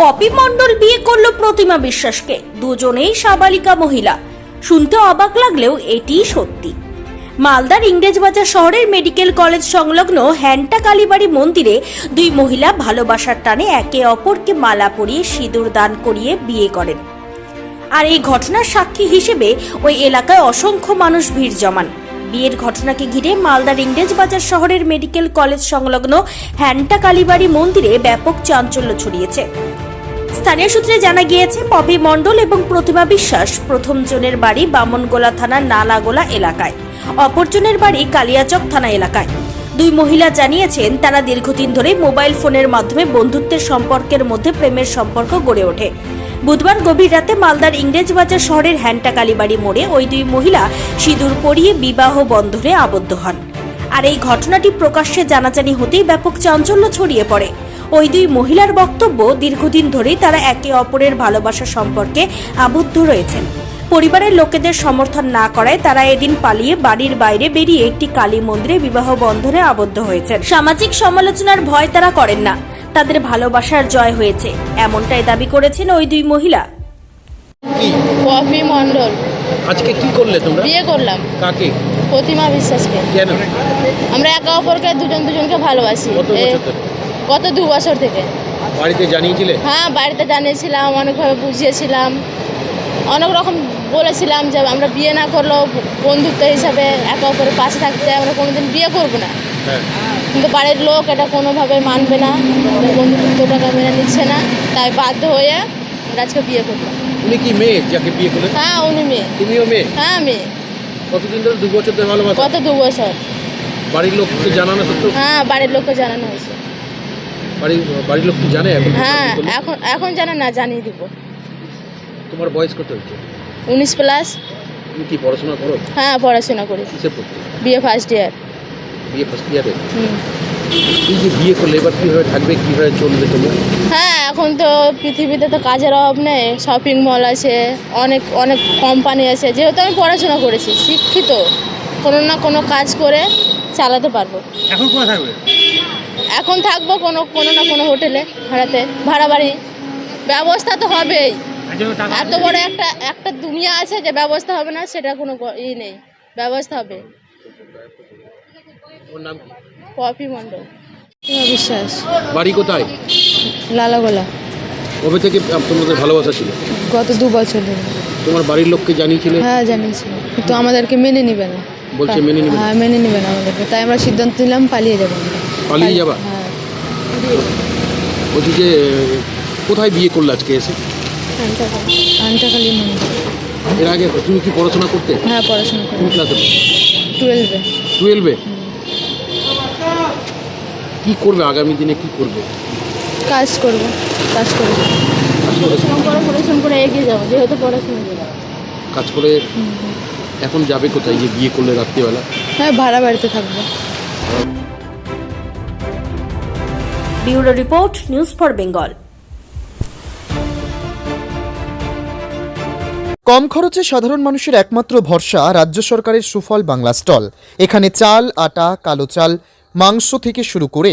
Poppy মণ্ডল বিয়ে করল প্রতিমা বিশ্বাসকে। দুজনেই সাবালিকা মহিলা। শুনতে অবাক লাগলেও এটিই সত্যি। মালদার ইংরেজবাজার শহরের মেডিকেল কলেজ সংলগ্ন হ্যান্টা কালীবাড়ি মন্দিরে দুই মহিলা ভালোবাসার টানে একে অপরকে মালা পরিয়ে সিঁদুর দান করিয়ে বিয়ে করেন। আর এই ঘটনার সাক্ষী হিসেবে ওই এলাকায় অসংখ্য মানুষ ভিড় জমান। বিয়ের ঘটনাকে ঘিরে মালদার ইংরেজবাজার শহরের মেডিকেল কলেজ সংলগ্ন হ্যান্টা কালীবাড়ি মন্দিরে ব্যাপক চাঞ্চল্য ছড়িয়েছে। স্থানীয় সূত্রে জানা গিয়েছে পপি মণ্ডল এবং প্রতিমা বিশ্বাস প্রথম জনের বাড়ি বামনগোলা থানার নালাগোলা এলাকায় অপরজনের বাড়ি কালিয়াচক থানা এলাকায়। দুই মহিলা জানিয়েছেন, তারা দীর্ঘদিন ধরে মোবাইল ফোনের মাধ্যমে বন্ধুত্বের সম্পর্কের মধ্যে প্রেমের সম্পর্ক গড়ে ওঠে। বুধবার গভীর রাতে মালদার ইংরেজবাজার শহরের হ্যান্টা কালীবাড়ি মোড়ে ওই দুই মহিলা সিঁদুর পরিয়ে বিবাহ বন্ধনে আবদ্ধ হন। আর এই ঘটনাটি প্রকাশ্যে জানাজানি হতেই ব্যাপক চাঞ্চল্য ছড়িয়ে পড়ে। ওই দুই মহিলার বক্তব্য দীর্ঘদিন ধরেই তারা একে অপরের ভালোবাসা সম্পর্কে আবদ্ধ রয়েছেন। পরিবারের লোকেদের সমর্থন না করায় তারা এদিন পালিয়ে বাড়ির বাইরে বেরিয়ে একটি কালী মন্দিরে বিবাহ বন্ধনে আবদ্ধ হয়েছেন। সামাজিক সমালোচনার ভয় তারা করেন না। তাদের ভালোবাসার জয় হয়েছে। এমনটাই দাবি করেছেন ওই দুই মহিলা। কি? পপি মণ্ডল। আজকে কি করলে তোমরা? বিয়ে করলাম। কাকে? প্রতিমা বিশ্বাসকে। কেন? আমরা একে অপরকে দুজন দুজনকে ভালোবাসি। কত বছর ধরে? গত দু বছর থেকে। বাড়িতে জানিয়েছিলে? হ্যাঁ বাড়িতে জানিয়েছিলাম অনেকভাবে বুঝিয়েছিলাম। অনেক রকম বলেছিলাম যে আমরা বিয়ে না করলেও বন্ধুত্ব হিসাবে একে অপরের পাশে থাকতে আমরা কোনোদিন বিয়ে করব না। হ্যাঁ। কিন্তু বাড়ির লোক এটা কোনোভাবে মানবে না বন্ধুত্বটাকে মেনে নিচ্ছে না তাই বাধ্য হয়ে আমরা আজকে বিয়ে করলাম তুমি কি মেয়ে যাকে বিয়ে করলে হ্যাঁ উনি মেয়ে। তুমিও মেয়ে? হ্যাঁ মেয়ে। কতদিন ধরে দু বছর ধরে ভালোবাসা গত দু বছর। বাড়ির লোককে জানানো হ্যাঁ বাড়ির লোককে জানানো হয়েছে। বাড়ির বাড়ির লোক কি জানে এখন হ্যাঁ এখন এখন জানে না জানিয়ে দিব। তোমার বয়স কত হচ্ছে উনিশ প্লাস তুমি কি পড়াশোনা করো? হ্যাঁ পড়াশোনা করি। কিসে পড়তে বিয়ে ফার্স্ট ইয়ার বিয়ে ফার্স্ট ইয়ারে হুম। এই যে বিয়ে করলে? এবার কীভাবে থাকবে? কীভাবে চলবে তোমার? হ্যাঁ এখন তো পৃথিবীতে তো কাজের অভাব নেই। শপিং মল আছে অনেক অনেক কোম্পানি আছে। যেহেতু আমি পড়াশোনা করেছি শিক্ষিত। কোনো না কোনো কাজ করে চালাতে পারব। এখন কোথায় থাকবে? এখন থাকব কোনো কোনো না কোনো হোটেলে ভাড়াতে। ভাড়া বাড়ি ব্যবস্থা তো হবেই। এত বড় একটা একটা দুনিয়া আছে যে ব্যবস্থা হবে না সেটা কোনো ই নেই। ব্যবস্থা হবে। পপি মণ্ডল। বিশ্বাস। বাড়ি কোথায়? লালাগোলা। কবে থেকে তোমাদের ভালোবাসা ছিল? গত দু বছর ধরে। তোমার বাড়ির লোককে জানিয়েছিলে? হ্যাঁ জানিয়েছি তো আমাদেরকে মেনে নিবে না। বলছে মেনে নিবে। হ্যাঁ মেনে নিবে না আমাদেরকে। তাই আমরা সিদ্ধান্ত নিলাম পালিয়ে যাব। পালিয়ে যাবা? হ্যাঁ। বলছি যে কোথায় বিয়ে করলে আজকে এসে? আনটাকালি। এর আগে তুমি কি পড়াশোনা করতে? হ্যাঁ পড়াশোনা করি। কোন ক্লাসে? টুয়েলভে। টুয়েলভে? কি করবে আগামী দিনে কি করবে? কাজ করব কাজ করব। কাজ করে পড়াশোনা করে এগিয়ে যাব যেহেতু পড়াশোনা করব কাজ করে এখন যাবে কোথায়? যে বিয়ে করলে রাত্রিবেলা? হ্যাঁ ভাড়া বাড়িতে থাকব। Bureau report news for Bengal. কম খরচে সাধারণ মানুষের একমাত্র ভরসা রাজ্য সরকারের সুফল বাংলা স্টল। এখানে চাল আটা কালো চাল মাংস থেকে শুরু করে